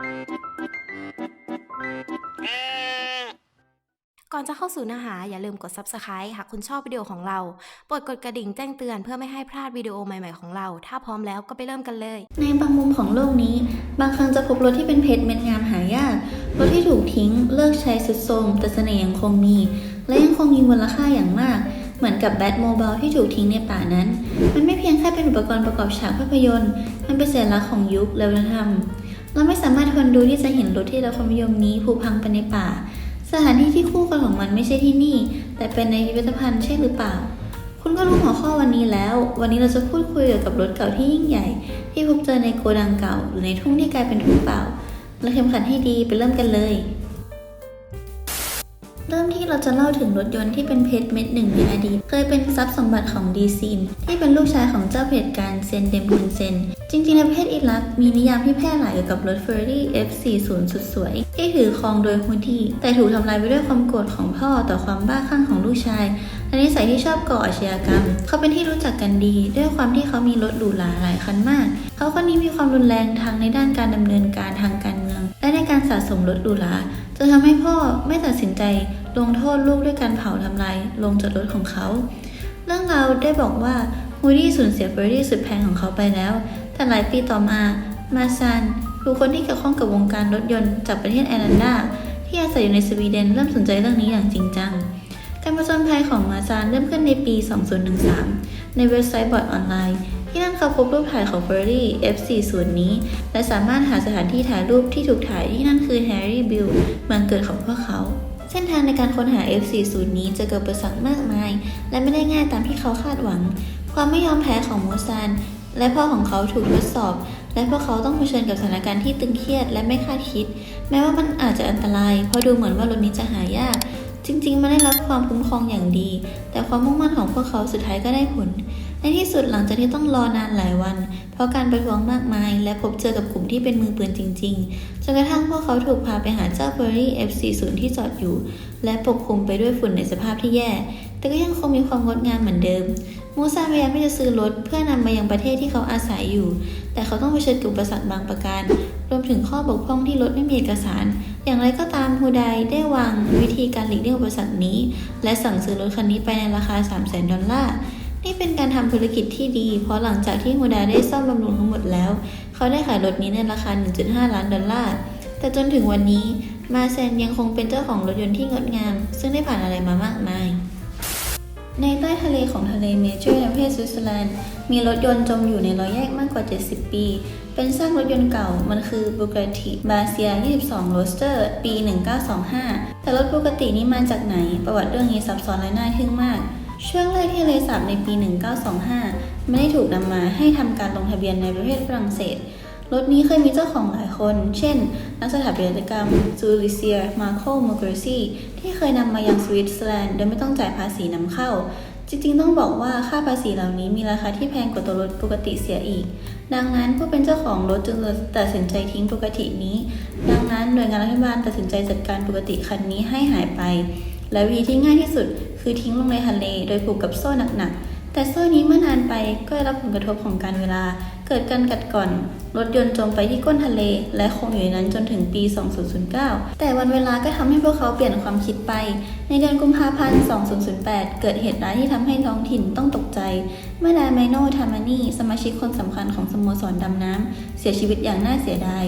ก่อนจะเข้าสู่เนื้อหาอย่าลืมกด Subscribe หากคุณชอบวิดีโอของเรากดกดกระดิ่งแจ้งเตือนเพื่อไม่ให้พลาดวิดีโอใหม่ ๆของเรา ถ้าพร้อมแล้วก็ไปเริ่มกันเลย ในบางมุมของโลกนี้ บางครั้งจะพบรถที่เป็นเพชรเม็ดงามหายากรถที่ถูกทิ้งเลิกใช้สุดโทรมแต่เสน่ห์ยังคงมี และยังคงมีมูลค่าอย่างมาก เหมือนกับแบทโมบายที่ถูกทิ้งในป่านั้น มันไม่เพียงแค่เป็นอุปกรณ์ประกอบฉากภาพยนตร์ มันเป็นสัญลักษณ์ของยุคและวัฒนธรรม เราไม่สามารถทนดูที่จะเห็นรถที่เราความนิยมนี้ผุพังไปในป่า สถานที่ที่คู่กันของมันไม่ใช่ที่นี่ แต่เป็นในพิพิธภัณฑ์ใช่หรือเปล่า คุณก็รู้หัวข้อวันนี้แล้ว วันนี้เราจะพูดคุยเกี่ยวกับรถเก่าที่ยิ่งใหญ่ ที่พบเจอในโกดังเก่า หรือในทุ่งที่กลายเป็นทุ่งเปล่าเราเข็มขัดให้ดีไปเริ่มกันเลย เริ่มที่เราจะเล่าถึงรถยนต์ที่เป็นเพชรเม็ดหนึ่งในอดีตเคยเป็นทรัพย์สมบัติของดีซีนที่เป็นลูกชายของเจ้าเผด็จการเซนเดมฮุนเซน จริงๆในประเทศอิรักมีนิยามที่แพร่หลายเกี่ยวกับรถเฟอร์รี่ F40 สุดสวย ที่ถือครองโดยฮุนที่แต่ถูกทำลายไปด้วยความโกรธของพ่อต่อความบ้าคลั่งของลูกชายและนิสัยที่ชอบก่ออาชญากรรม เขาเป็นที่รู้จักกันดี ด้วยความที่เขามีรถหรูหราหลายคันมาก เขาคนนี้มีความรุนแรงทั้งในด้านการดำเนินการทางการเมือง และในการสะสมรถหรูหราจนทำให้พ่อไม่ตัดสินใจ ลงโทษลูกด้วยการเผาทำลายลงจากรถของเขา เรื่องราวได้บอกว่าฮูดี้สูญเสียเฟอร์รี่สุดแพงของเขาไปแล้ว แต่หลายปีต่อมา มาซันคือคนที่เกี่ยวข้องกับวงการรถยนต์จากประเทศแอร์แลนดาที่อาศัยอยู่ในสวีเดนเริ่มสนใจเรื่องนี้อย่างจริงจัง การผจญภัยของมาซานเริ่มขึ้นในปี 2013 ในเว็บไซต์บอร์ดออนไลน์ ที่นั่นเขาพบรูปถ่ายของ Ferrari F40 นี้ และสามารถหาสถานที่ถ่ายรูปที่ถูกถ่ายที่นั่นคือ Harry b i l l เมืองเกิดของพวกเขา เส้นทางในการค้นหา F40 นี้จะเกิดอุประสักมากมาย และไม่ได้ง่ายตามที่เขาคาดหวัง ความไม่ยอมแพ้ของมูซานและพ่อของเขาถูกทดสอบ และพวกเขาต้องเผชิญกับสถานการณ์ที่ตึงเครียดและไม่คาดคิด แม้ว่ามันอาจจะอันตราย เพราะดูเหมือนว่ารถนี้จะหายาก จริงๆ มันได้รับความคุ้มครองอย่างดี แต่ความมุ่งมั่นของพวกเขาสุดท้ายก็ได้ผล ในที่สุดหลังจากที่ต้องรอนานหลายวัน เพราะการประท้วงมากมาย และพบเจอกับกลุ่มที่เป็นมือปืนจริง ๆ จนกระทั่งพวกเขาถูกพาไปหาเจ้าเฟอร์รี่ F40 ที่จอดอยู่ และปกคลุมไปด้วยฝุ่นในสภาพที่แย่ แต่ก็ยังคงมีความงดงามเหมือนเดิม มูซาพยายามที่จะซื้อรถเพื่อนำมายังประเทศที่เขาอาศัยอยู่ แต่เขาต้องเผชิญกับอุปสรรคบางประการ รวมถึงข้อบกพร่องที่รถไม่มีเอกสาร อย่างไรก็ตามฮูไดได้วางวิธีการหลีกเลี่ยงอุปสรรคนี้ และสั่งซื้อรถคันนี้ไปในราคา 3 0 0 0 0 0 ดอลลาร์ นี่เป็นการทำธุรกิจที่ดี เพราะหลังจากที่ฮูไดได้ซ่อมบำรุงทั้งหมดแล้ว เขาได้ขายรถนี้ในราคา 1.5 ล้านดอลลาร์ แต่จนถึงวันนี้มาเซนยังคงเป็นเจ้าของรถยนต์ที่งดงาม ซึ่งได้ผ่านอะไรมามากมาย ในใต้ทะเลของทะเลเมเจอร์ในประเทศสวิตเซอร์แลนด์มีรถยนต์จมอยู่ในรอยแยกมากกว่า 70 ปี เป็นซากรถยนต์เก่า มันคือ Bugatti b a s i a 22 Roadster ปี 1925 แต่รถปกตินี้มาจากไหน ประวัติเรื่องนี้ซับซ้อนและน่าทึ่งมาก ช่วงแรกที่ทะเลสาบในปี 1925 ไม่ได้ถูกนำมาให้ทำการลงทะเบียนในประเทศฝรั่งเศส รถนี้เคยมีเจ้าของหลายคน เช่น นักสถาปัตยกรรมจูลิเซีย มาโคโมเกรซีที่เคยนำมายังสวิตเซอร์แลนด์โดยไม่ต้องจ่ายภาษีนำเข้า จริงๆ ต้องบอกว่าค่าภาษีเหล่านี้มีราคาที่แพงกว่าตัวรถปกติเสียอีก ดังนั้นผู้เป็นเจ้าของรถจึงตัดสินใจทิ้งปกตินี้ ดังนั้นหน่วยงานรัฐบาลตัดสินใจจัดการปกติคันนี้ให้หายไปและวิธีที่ง่ายที่สุด คือทิ้งลงในทะเลโดยผูกกับโซ่หนักๆ แต่โซ่นี้เมื่อนานไปก็ได้รับผลกระทบของการเวลา เกิดการกัดก่อน รถยนต์จมไปที่ก้นทะเล และคงอยู่ในนั้นจนถึงปี 2009 แต่วันเวลาก็ทำให้พวกเขาเปลี่ยนความคิดไป ในเดือนกุมภาพันธ์ 2008 เกิดเหตุร้ายที่ทำให้ท้องถิ่นต้องตกใจ เมื่อดาไมโนทามานีสมาชิกคนสำคัญของสโมสรดำน้ำเสียชีวิตอย่างน่าเสียดาย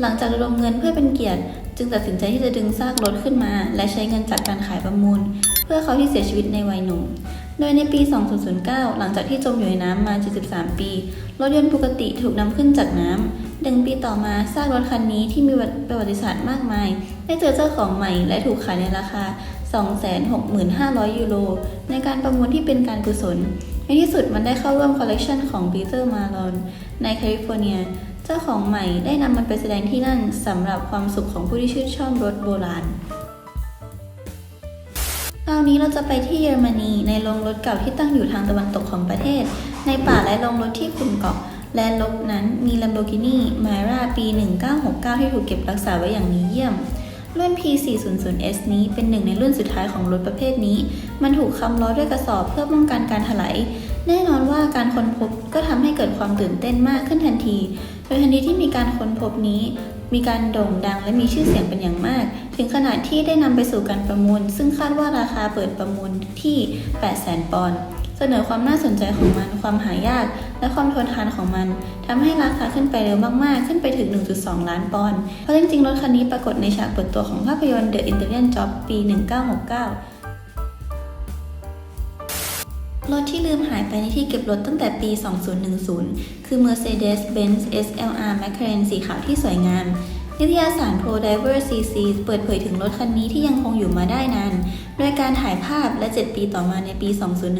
หลังจากระดมเงินเพื่อเป็นเกียรติ จึงตัดสินใจที่จะดึงซากรถขึ้นมา และใช้เงินจากการขายประมูล เพื่อเขาที่เสียชีวิตในวัยหนุ่ม โดยในปี 2009 หลังจากที่จมอยู่ในน้ำมา 73 ปี รถยนต์ปกติถูกนำขึ้นจากน้ำหนึ่งปีต่อมาซากรถคันนี้ที่มีประวัติศาสตร์มากมาย ได้เจอเจ้าของใหม่และถูกขายในราคา 265,000 ยูโร ในการประมูลที่เป็นการกุศล ในที่สุดมันได้เข้าร่วมคอลเลกชันของปีเตอร์มาลอนในแคลิฟอร์เนีย เจ้าของใหม่ได้นำมันไปแสดงที่นั่นสำหรับความสุขของผู้ที่ชื่นชอบรถโบราณ คราวนี้เราจะไปที่เยอรมนีในโรงรถเก่าที่ตั้งอยู่ทางตะวันตกของประเทศ ในป่าและโรงรถที่ขุ่นเกาะ และลบนั้นมี Lamborghini Myra ปี 1969 ที่ถูกเก็บรักษาไว้อย่างดีเยี่ยม รุ่น P400S นี้เป็นหนึ่งในรุ่นสุดท้ายของรถประเภทนี้ มันถูกค้ำล้อด้วยกระสอบเพื่อป้องกันการถลายแน่นอนว่าการค้นพบก็ทำให้เกิดความตื่นเต้นมากขึ้นทันที โดยทันทีที่มีการค้นพบนี้ มีการโด่งดังและมีชื่อเสียงเป็นอย่างมาก ถึงขนาดที่ได้นำไปสู่การประมูล ซึ่งคาดว่าราคาเปิดประมูลที่ 800,000 ปอนด์เสนอความน่าสนใจของมัน ความหายาก และความทนทานของมันทำให้ราคาขึ้นไปเร็วมากๆ ขึ้นไปถึง 1.2 ล้านปอนด์เพราะจริงๆ รถคันนี้ปรากฏในฉากเปิดตัวของภาพยนตร์ The Italian Job ปี 1969 รถที่ลืมหายไปในที่เก็บรถตั้งแต่ปี 2010 คือ Mercedes-Benz SLR McLaren สีขาวที่สวยงาม นิตยสาร ProDriver CC เปิดเผยถึงรถคันนี้ที่ยังคงอยู่มาได้นาน โดยการถ่ายภาพและ 7 ปีต่อมาในปี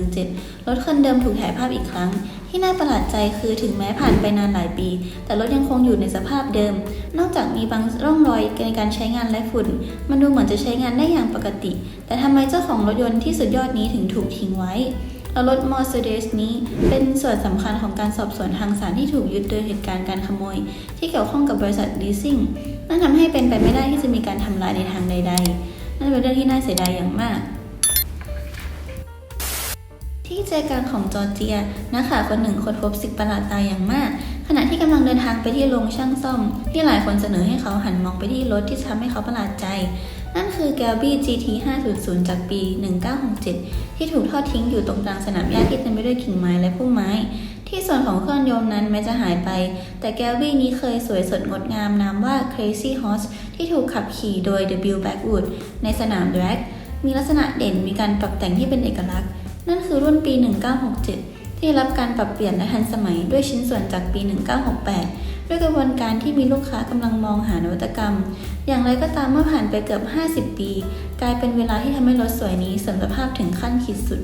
2017 รถคันเดิมถูกถ่ายภาพอีกครั้ง ที่น่าประหลาดใจคือถึงแม้ผ่านไปนานหลายปี แต่รถยังคงอยู่ในสภาพเดิม นอกจากมีบางร่องรอยในการใช้งานและฝุ่น มันดูเหมือนจะใช้งานได้อย่างปกติ แต่ทำไมเจ้าของรถยนต์ที่สุดยอดนี้ถึงถูกทิ้งไว้ แล้วรถ Mercedes นี้ เป็นส่วนสำคัญของการสอบสวนทางศาลที่ถูกยึดโดยเหตุการณ์การขโมย ที่เกี่ยวข้องกับบริษัท leasing นั่นทำให้เป็นไปไม่ได้ที่จะมีการทำลายในทางใด ๆ นั่นเป็นเรื่องที่น่าเสียดายอย่างมาก ที่ใจกลางของจอร์เจีย นักข่าวคนหนึ่งค้นพบสิ่งประหลาดตาอย่างมาก ขณะที่กำลังเดินทางไปที่โรงช่างซ่อม ที่หลายคนเสนอให้เขาหันมองไปที่รถที่ทำให้เขาประหลาดใจ นั่นคือ Galby GT 500 จากปี 1967 ที่ถูกทอดทิ้งอยู่ตรงกลางสนามหญ้าที่เต็มไปด้วยกิ่งไม้และพุ่มไม้ ที่ส่วนของเครื่องยนต์นั้นแม้จะหายไป แต่ Galby นี้เคยสวยสดงดงามนามว่า Crazy Horse ที่ถูกขับขี่โดย W Blackwood ในสนาม drag มีลักษณะเด่นมีการปรับแต่งที่เป็นเอกลักษณ์ นั่นคือรุ่นปี 1967 ที่รับการปรับเปลี่ยนและทันสมัยด้วยชิ้นส่วนจากปี 1968 ด้วยกระบวนการที่มีลูกค้ากำลังมองหานวัตกรรม อย่างไรก็ตามเมื่อผ่านไปเกือบ 50 ปี กลายเป็นเวลาที่ทำให้รถสวยนี้สมสภาพถึงขั้นขีดสุด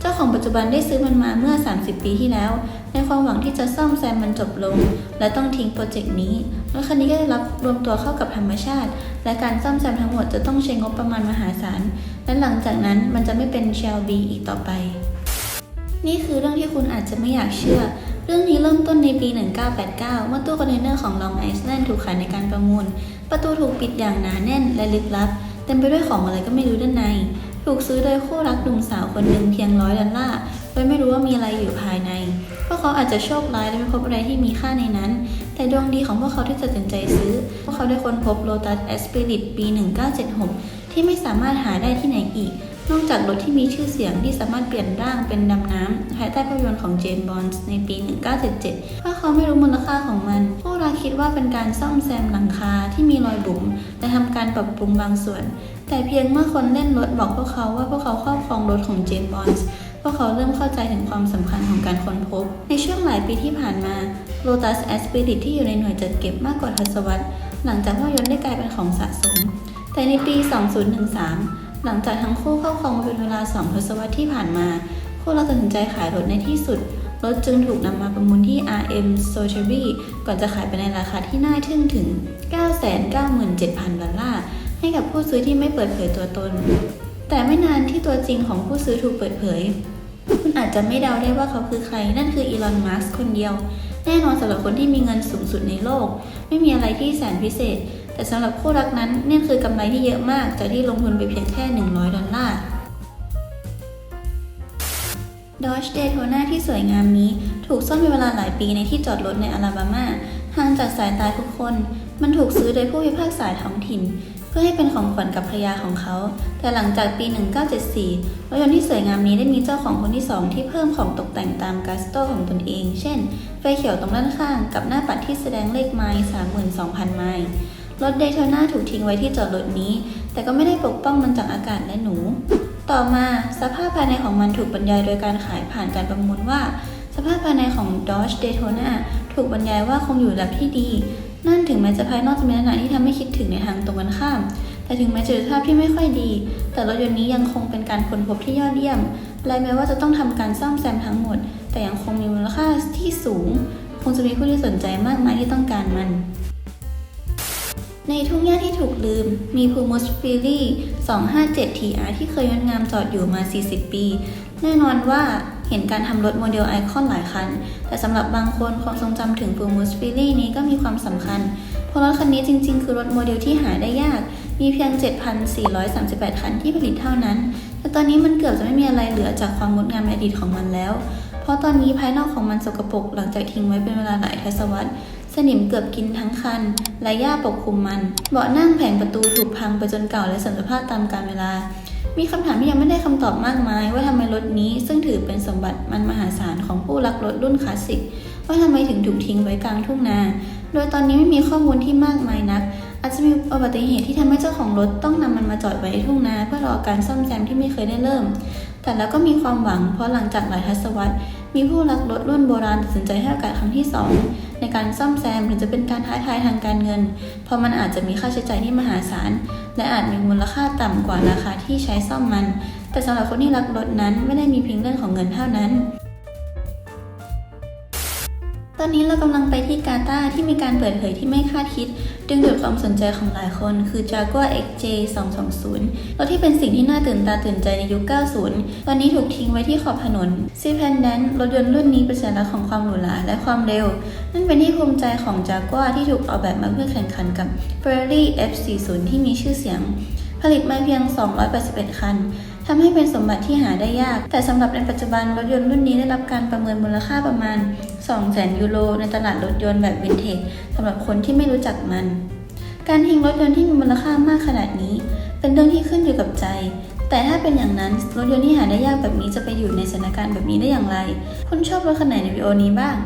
เจ้าของปัจจุบันได้ซื้อมันมาเมื่อ 30 ปีที่แล้ว ในความหวังที่จะซ่อมแซมมันจบลง และต้องทิ้งโปรเจกต์นี้รถคันนี้ก็ได้รับรวมตัวเข้ากับธรรมชาติ และการซ่อมแซมทั้งหมดจะต้องใช้งบประมาณมหาศาลและหลังจากนั้นมันจะไม่เป็นเชลบีอีกต่อไป นี่คือเรื่องที่คุณอาจจะไม่อยากเชื่อ เรื่องนี้เริ่มต้นในปี 1989 เมื่อตู้คอนเทนเนอร์ของ Long Island ถูกขายในการประมูล ประตูถูกปิดอย่างหนาแน่นและลึกลับ เต็มไปด้วยของอะไรก็ไม่รู้ด้านใน ถูกซื้อโดยคู่รักหนุ่มสาวคนหนึ่งเพียงร้อยดอลลาร์โดยไม่รู้ว่ามีอะไรอยู่ภายใน พวกเขาอาจจะโชคร้ายและไม่พบอะไรที่มีค่าในนั้น แต่ดวงดีของพวกเขาที่ตัดสินใจซื้อ พวกเขาได้ค้นพบ Lotus Esprit ปี 1976 ที่ไม่สามารถหาได้ที่ไหนอีก นอกจากรถที่มีชื่อเสียงที่สามารถเปลี่ยนร่างเป็นดำน้ำภายใต้ภาพยนตร์ของเจมส์บอนด์ในปี 1977 เพราะเขาไม่รู้มูลค่าของมัน พวกเราคิดว่าเป็นการซ่อมแซมหลังคาที่มีรอยบุ๋มและทำการปรับปรุงบางส่วน แต่เพียงเมื่อคนเล่นรถบอกพวกเขาว่าพวกเขาครอบครองรถของเจมส์บอนด์พวกเขาเริ่มเข้าใจถึงความสำคัญของการค้นพบ ในช่วงหลายปีที่ผ่านมา Lotus Esprit ที่อยู่ในหน่วยจัดเก็บมากกว่าทศวรรษ หลังจากภาพยนตร์ได้กลายเป็นของสะสม แต่ในปี 2013 หลังจากทั้งคู่เข้าครองมาเป็นเวลา2ทศวรรษที่ผ่านมาคู่เราตัดสินใจขายรถในที่สุด รถจึงถูกนำมาประมูลที่ RM Sotheby ก่อนจะขายไปในราคาที่น่าทึ่งถึง 997,000 ดอลลาร์ ให้กับผู้ซื้อที่ไม่เปิดเผยตัวตน แต่ไม่นานที่ตัวจริงของผู้ซื้อถูกเปิดเผย คุณอาจจะไม่เดาได้ว่าเขาคือใคร นั่นคืออีลอน มัสคนเดียว แน่นอนสำหรับคนที่มีเงินสูงสุดในโลก ไม่มีอะไรที่แสนพิเศษ แต่สำหรับคู่รักนั้นนี่คือกำไรที่เยอะมากจากที่ลงทุนไปเพียงแค่ 100 ดอลลาร์ Dodge Daytona ที่สวยงามนี้ถูกซ่อนเป็นเวลาหลายปีในที่จอดรถในอลาบามาห่างจากสายตาทุกคน มันถูกซื้อโดยผู้พิพากษาท้องถิ่น เพื่อให้เป็นของขวัญกับภรรยาของเขา แต่หลังจากปี 1974 รถยนต์ที่สวยงามนี้ได้มีเจ้าของคนที่สองที่เพิ่มของตกแต่งตามกัสโตของตนเอง เช่น ไฟเขียวตรงด้านข้างกับหน้าปัดที่แสดงเลขไมล์32,000 ไมล์ รถเดโทนาถูกทิ้งไว้ที่จอดรถนี้ แต่ก็ไม่ได้ปกป้องมันจากอากาศและหนู ต่อมาสภาพภายในของมันถูกบรรยายโดยการขายผ่านการประมูลว่า สภาพภายในของ Dodge Daytona ถูกบรรยายว่าคงอยู่ระดับที่ดี นั่นถึงแม้จะภายนอกจะมีลักษณะที่ทำให้คิดถึงในทางตรงกันข้าม แต่ถึงแม้จะอยู่ในสภาพที่ไม่ค่อยดี แต่รถยนต์นี้ยังคงเป็นการค้นพบที่ยอดเยี่ยม และแม้ว่าจะต้องทำการซ่อมแซมทั้งหมด แต่ยังคงมีมูลค่าที่สูง คงจะมีผู้ที่สนใจมากมายที่ต้องการมัน ในทุ่งหญ้าที่ถูกลืม มี Pumus f i l y 257 TR ที่เคยงดงามจอดอยู่มา 40 ปี แน่นอนว่าเห็นการทำรถโมเดลไอคอนหลายคัน แต่สำหรับบางคนความทรงจำถึง Pumus f i l y นี้ก็มีความสำคัญ เพราะรถคันนี้จริง ๆ คือรถโมเดลที่หาได้ยาก มีเพียง 7,438 คันที่ผลิตเท่านั้น แต่ตอนนี้มันเกือบจะไม่มีอะไรเหลือจากความงดงามในอดีตของมันแล้ว เพราะตอนนี้ภายนอกของมันสกปรกหลังจากทิ้งไว้เป็นเวลาหลายทศวรรษ สนิมเกือบกินทั้งคัน และหญ้าปกคลุมมัน เบาะนั่งแผงประตูถูกพังไปจนเก่าและสื่อมสภาพตามกาลเวลา มีคำถามที่ยังไม่ได้คำตอบมากมาย ว่าทำไมรถนี้ซึ่งถือเป็นสมบัติมันมหาศาลของผู้รักรถรุ่นคลาสสิก ว่าทำไมถึงถูกทิ้งไว้กลางทุ่งนา โดยตอนนี้ไม่มีข้อมูลที่มากมายนัก อาจจะมีอุบัติเหตุที่ทำให้เจ้าของรถต้องนำมันมาจอดไว้ทุ่งนา เพื่อรอการซ่อมแซมที่ไม่เคยได้เริ่ม แต่แล้วก็มีความหวังเพราะหลังจากหลายทศวรรษมีผู้รักรถรุ่นโบราณตัดสินใจให้โอกาสครั้งที่ 2 ในการซ่อมแซมหรือจะเป็นการท้าทายทางการเงิน เพราะมันอาจจะมีค่าใช้จ่ายที่มหาศาล และอาจมีมูลค่าต่ำกว่าราคาที่ใช้ซ่อมมัน แต่สำหรับคนที่รักรถนั้นไม่ได้มีเพียงเรื่องของเงินเท่านั้น อนนี้เรากำลังไปที่กาตาร์ที่มีการเปิดเผยที่ไม่คาดคิด ดึงดูดความสนใจของหลายคน คือ Jaguar XJ 220รถที่เป็นสิ่งที่น่าตื่นตาตื่นใจในยุค 90 ตอนนี้ถูกทิ้งไว้ที่ขอบถนน ซีแพนแดนรถยนต์รุ่นนี้เป็นสัญลักษณ์ของความหรูหราและความเร็ว นั่นเป็นที่ภูมิใจของ Jaguar ที่ถูกออกแบบมาเพื่อแข่งขันกับ Ferrari F40 ที่มีชื่อเสียง ผลิตมาเพียง 281 คัน ทำให้เป็นสมบัติที่หาได้ยาก แต่สำหรับในปัจจุบันรถยนต์รุ่นนี้ได้รับการประเมินมูลค่าประมาณ 200,000 ยูโรในตลาดรถยนต์แบบวินเทจสำหรับคนที่ไม่รู้จักมัน การทิ้งรถยนต์ที่มีมูลค่ามากขนาดนี้ เป็นเรื่องที่ขึ้นอยู่กับใจแต่ถ้าเป็นอย่างนั้นรถยนต์ที่หาได้ยากแบบนี้จะไปอยู่ในสถานการณ์แบบนี้ได้อย่างไร คุณชอบรถคันไหนในวิดีโอนี้บ้าง